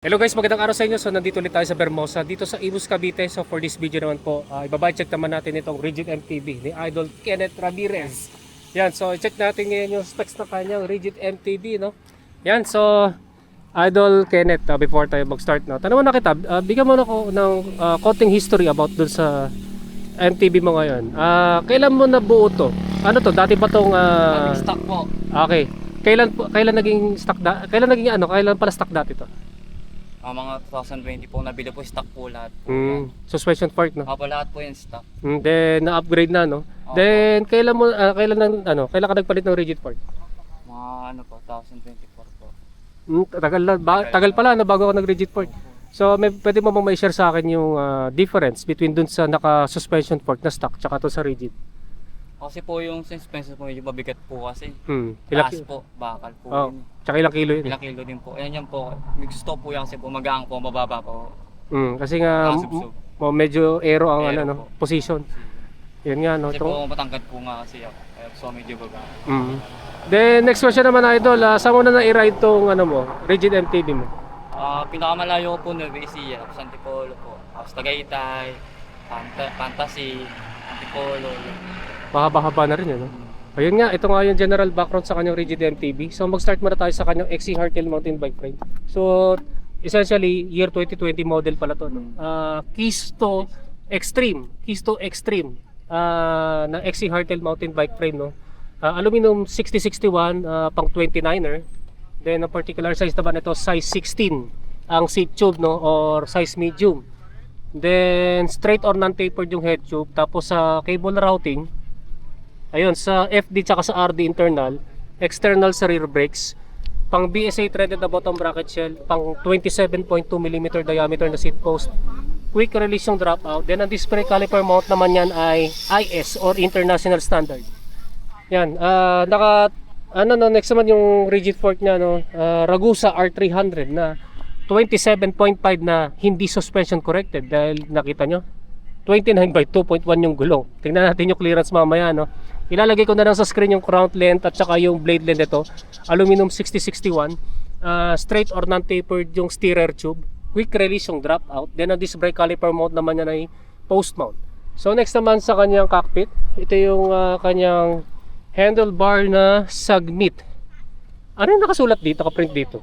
Hello guys, magandang araw sa inyo. So nandito ulit tayo sa Bermosa, dito sa Imus Cavite. So for this video naman po, uh, ibabay check naman natin itong Rigid MTB ni Idol Kenneth Ramirez. Yan, so check natin ngayon yung specs ng kanyang Rigid MTB, no? Yan, so Idol Kenneth, uh, before tayo mag-start, no? Tanong na kita, uh, bigyan mo na ako ng uh, konting history about dun sa MTB mo ngayon. Ah, kailan mo nabuo to? Ano to? Dati ba tong ah, Stock po. Okay. Kailan kailan naging stock da, kailan naging ano? Kailan pala stock dati to? Ang mga 2020 po, nabili po stock po lahat po. Mm, suspension fork no. Opo, lahat po yung stock. Mm, then na-upgrade na no. Opo. Then kailan mo ah, kailan nang ano, kailan ka nagpalit ng rigid fork? Mga ano po, 2024 po. Mm, tagal na, ba, tagal pala na bago ako nag rigid fork. So may pwede mo bang may share sa akin yung ah, difference between dun sa naka suspension fork na stock tsaka to sa rigid? Kasi po yung suspension po medyo mabigat po kasi. Hmm. Ilang, Taas po, bakal po oh, yun. tsaka ilang kilo yun? eh? Ilang kilo din po. Ayan yan po. May gusto po yan kasi po magaang po, mababa po. Mm, kasi nga Nakasubsob. mo- medyo aero ang ano Aero no, po. position. Yan nga no. Kasi Ito. po matangkad po nga kasi ako. Kaya ko medyo baba. Mm. Then next question naman idol, ah, saan mo na na-ride tong ano mo, rigid MTB mo? Ah, pinakamalayo ko po Nueva Ecija, tapos Antipolo po. Tapos Tagaytay, Fanta- Fantasy, Antipolo. Mahaba-haba na rin, ano? Ayun nga, ito nga yung general background sa kanyang rigid MTB. So mag-start muna tayo sa kanyang XC Hardtail mountain bike frame. So essentially, year 2020 model pala to. No? Uh, keys to Extreme. Keys to Extreme uh, na XC Hardtail mountain bike frame. No? Uh, aluminum 6061 uh, pang 29er. Then ang particular size naman ito, size 16 ang seat tube no or size medium. Then straight or non-tapered yung head tube tapos sa cable routing Ayun, sa FD tsaka sa RD internal, external sa rear brakes, pang BSA threaded na bottom bracket shell, pang 27.2 mm diameter na seat post, quick release yung dropout, then ang display caliper mount naman yan ay IS or International Standard. Yan, ah naka, ano no, next naman yung rigid fork niya, no, ah, Ragusa R300 na 27.5 na hindi suspension corrected dahil nakita nyo, 29 by 2.1 yung gulong. Tingnan natin yung clearance mamaya, no? Ilalagay ko na lang sa screen yung crown length at saka yung blade length nito. Aluminum 6061. Uh, straight or non-tapered yung steerer tube. Quick release yung dropout. Then ang disc brake caliper mount naman yan ay post mount. So next naman sa kanyang cockpit, ito yung ah, kanyang handlebar na Sagmit. Ano yung nakasulat dito, nakaprint dito?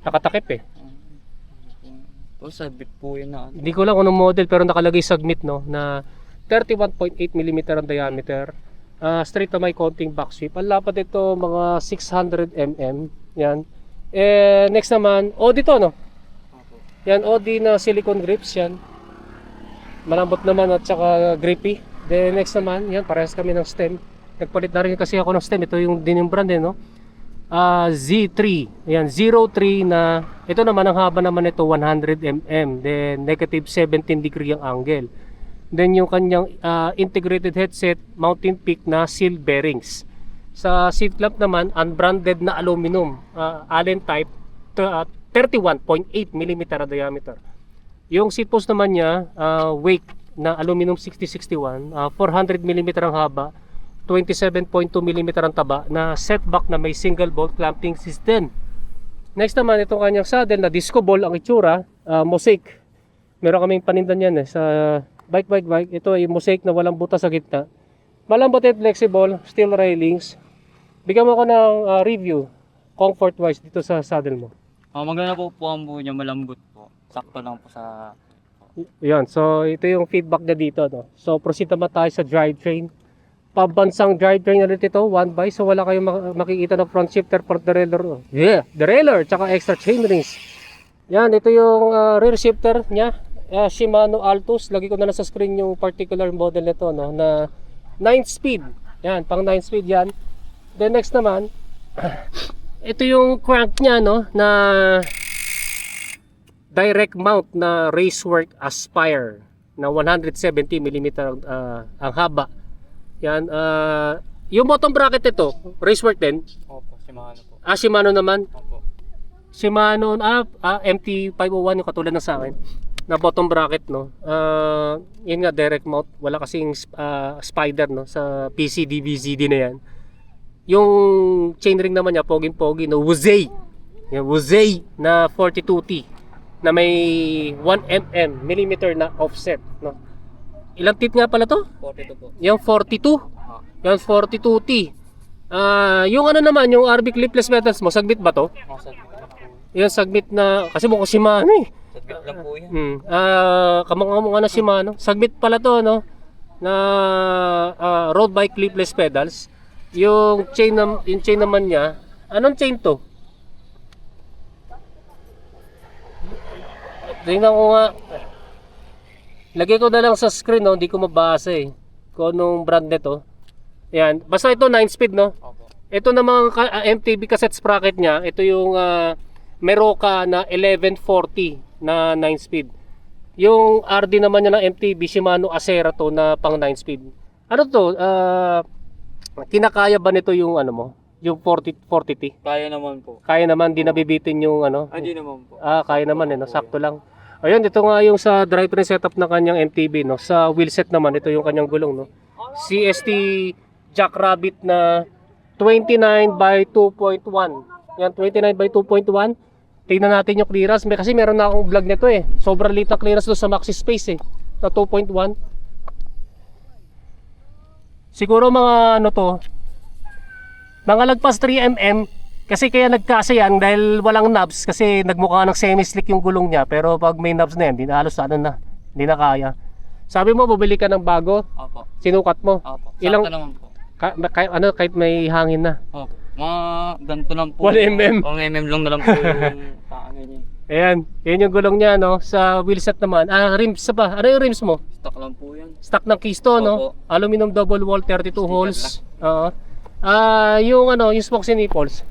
Nakatakip eh. Po, sabit po yun na. ano. Hindi ko lang kung anong model pero nakalagay Sagmit no na 31.8 mm ang diameter. Ah, straight na may konting back sweep. Ang lapad ito mga 600 mm. Yan. Eh, next naman, Audi to no? Yan, Audi na silicone grips yan. Malambot naman at saka grippy. Then next naman, yan, parehas kami ng stem. Nagpalit na rin kasi ako ng stem. Ito yung din yung brand eh, no? Ah, Z3. Yan, 03 na, ito naman ang haba naman ito 100 mm. Then negative 17 degree ang angle. Then yung kanyang ah, integrated headset, mountain peak na seal bearings. Sa seat clamp naman, unbranded na aluminum, ah, Allen type, ah, 31.8 mm diameter. Yung seat post naman niya, ah, weight na aluminum 6061, ah, 400 mm ang haba, 27.2 mm ang taba na setback na may single bolt clamping system. Next naman itong kanyang saddle na disco ball ang itsura, ah, mosaic. Meron kaming panindan yan eh, sa bike bike bike. Ito ay mosaic na walang butas sa gitna. Malambot at flexible, steel railings. Bigyan mo ako ng ah, review comfort wise dito sa saddle mo. Ah, maganda po po ang buo niya, malambot po. Sakto lang po sa... Yan, so ito yung feedback niya dito. No? So proceed naman tayo sa drivetrain. Pabansang drivetrain ulit ito, one by. So wala kayong mak- makikita ng front shifter for derailleur. oh. Yeah, derailleur, tsaka extra chain rings. Yan, ito yung ah, rear shifter niya. Ah, Shimano Altus. Lagi ko na lang sa screen yung particular model nito no, na 9 speed. Yan, pang 9 speed yan. Then next naman, ito yung crank niya no, na direct mount na Racework Aspire na 170 mm ang, ah, ang haba. Yan, ah, yung bottom bracket ito, Racework din. Opo, si Mano po. Ah, Shimano naman. Opo. Shimano, ah, ah MT501 yung katulad ng sa akin na bottom bracket no. Ah, yun nga direct mount, wala kasing ah, spider no sa PC DVZD na yan. Yung chainring naman niya, poging-pogi, no, Wuzay. Yung Wuzay na 42T na may 1 mm, millimeter na offset, no. Ilang teeth nga pala to? 42 po. Yung 42. Ah, Yung 42T. Ah, yung ano naman, yung RB clipless metals mo, sagbit ba to? lang po. Yung sagbit na, kasi mukhang Shimano eh. Saglit lang po yan. Hmm. Ah, kamukha na Shimano. Sagbit pala to, no? Na ah, road bike clipless pedals. Yung chain nam yung chain naman niya, anong chain to? Tingnan ko nga. Lagay ko na lang sa screen, no? Hindi ko mabasa eh. Kung anong brand nito. Yan. Basta ito 9 speed, no? Opo. Ito namang ka- ah, MTB cassette sprocket niya, ito yung ah, Meroka na 1140 na 9 speed. Yung RD naman niya ng MTB Shimano Acera to na pang 9 speed. Ano to? Ah, kinakaya ba nito yung ano mo? Yung 40 40T? Kaya naman po. Kaya naman di nabibitin yung ano? Ay, di naman po. Ah, kaya naman eh, no? sakto lang. Ayun, ito nga yung sa drivetrain setup ng kanyang MTB, no? Sa wheelset naman, ito yung kanyang gulong, no? CST Jackrabbit na 29 by 2.1. Yan, 29 by 2.1. Tingnan natin yung clearance. May, kasi meron na akong vlog nito eh. Sobrang liit ang clearance doon sa maxi space eh. Na 2.1. Siguro mga ano to, mga lagpas 3mm kasi kaya nagkasa yan dahil walang knobs kasi nagmukha ng semi-slick yung gulong niya pero pag may knobs na yan, di na halos ano na, hindi na kaya. Sabi mo, bumili ka ng bago, Opo. sinukat mo. Opo. Ilang- Sakto naman po. Ka, kahit, ano, kahit may hangin na. Opo. Mga ganito lang po. 1 mm. 1 mm lang na lang po yung Ayan, yan yung gulong niya, no? Sa wheelset naman. Ah, rims sa ba? Ano yung rims mo? Stock lang po yan. Stock ng Kisto, no? Opo. Aluminum double wall, 32 Sticker holes. Oo. Ah, yung ano, yung spokes and nipples.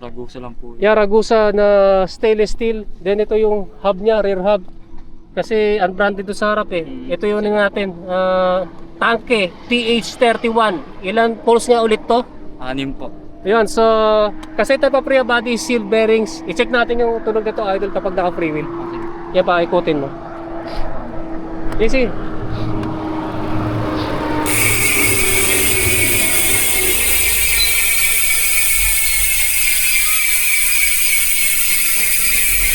Ragusa lang po yan. Yung Ragusa na stainless steel. Then ito yung hub niya, rear hub. Kasi unbranded to sa harap eh. Mm. Ito yung ano natin, ah, tanke TH31. Ilan poles nga ulit to? Anim po. Ayun, so kasi ito pa pre body seal bearings. I-check natin yung tunog nito idol kapag naka free wheel. Okay. Yan pa, ikutin mo. Easy.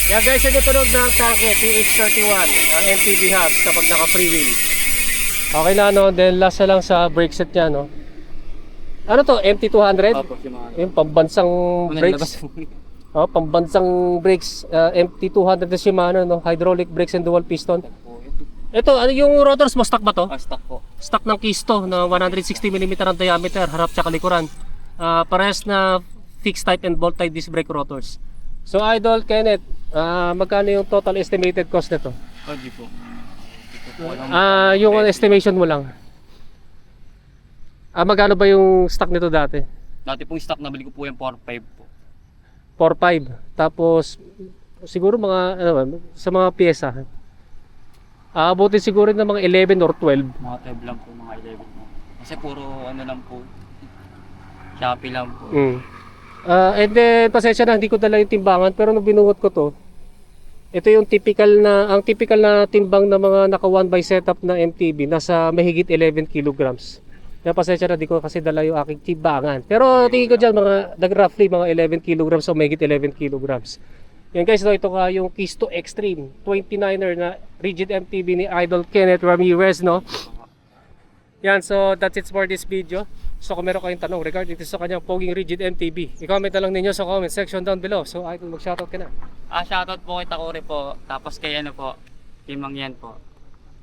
Yan guys, yan yung tunog ng tanke TH31 ang MTB hubs kapag naka free wheel. Okay na no, then last na lang sa brake set niya no. Ano to, MT200? Opo. Yung pambansang Ano brakes. Oh, pambansang brakes, uh, MT200 na Shimano, no? hydraulic brakes and dual piston. Ito, ano yung rotors mo, stock ba to? Ah, stock po. Stock ng Kisto na 160mm ang diameter, harap tsaka likuran. Ah, parehas na fixed type and bolt type disc brake rotors. So Idol, Kenneth, ah, magkano yung total estimated cost nito? Oh, di po. Di po alam. Ah, yung estimation mo lang. Ah, magkano ba yung stock nito dati? Dati pong stock nabili ko po yung 4.5 po. 4.5. Tapos siguro mga ano ba, sa mga pyesa. Aabutin siguro ng mga 11 or 12. Mga 12 lang po, mga 11 po. Kasi puro ano lang po. Shopee lang po. Mm. Ah, and then pasensya na hindi ko dala yung timbangan pero nung binuhat ko to ito yung typical na ang typical na timbang ng mga naka 1 by setup na MTB nasa mahigit 11 kilograms. Kaya pasensya na di ko kasi dala yung aking timbangan. Pero tingin ko dyan mga nag roughly mga 11 kilograms o mahigit 11 kilograms. Yan guys, ito, ito ka yung Kisto Extreme 29er na rigid MTB ni Idol Kenneth Ramirez, no? Yan, so that's it for this video. So kung meron kayong tanong regarding sa kanyang Poging Rigid MTB, i-comment na lang ninyo sa comment section down below. So Idol, mag-shoutout ka na. Ah, shoutout po kay Takuri po. Tapos kay ano po, kay Mangyan po.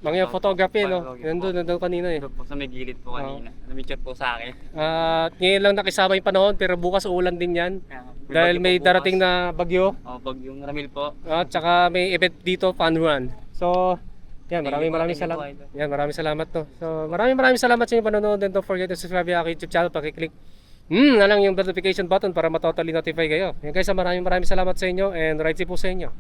Mga photography, no? Po. Nandun, nandun kanina eh. Ito po sa may gilid po kanina. Namicture po sa akin. At ngayon lang nakisama yung panahon, pero bukas ulan din yan. Kaya, Dahil bagyo may po darating bukas. na bagyo. Oh, pag yung Ramil po. At saka may event dito, fun run. So, yan, Thank maraming you po, maraming thank you salamat. Idol. Yan, maraming salamat to. So, maraming maraming salamat sa inyong panonood and don't forget to subscribe aking YouTube channel. Pakiclick Hmm, na lang yung notification button para matotally notify kayo. Yan guys, maraming maraming salamat sa inyo and right po sa inyo.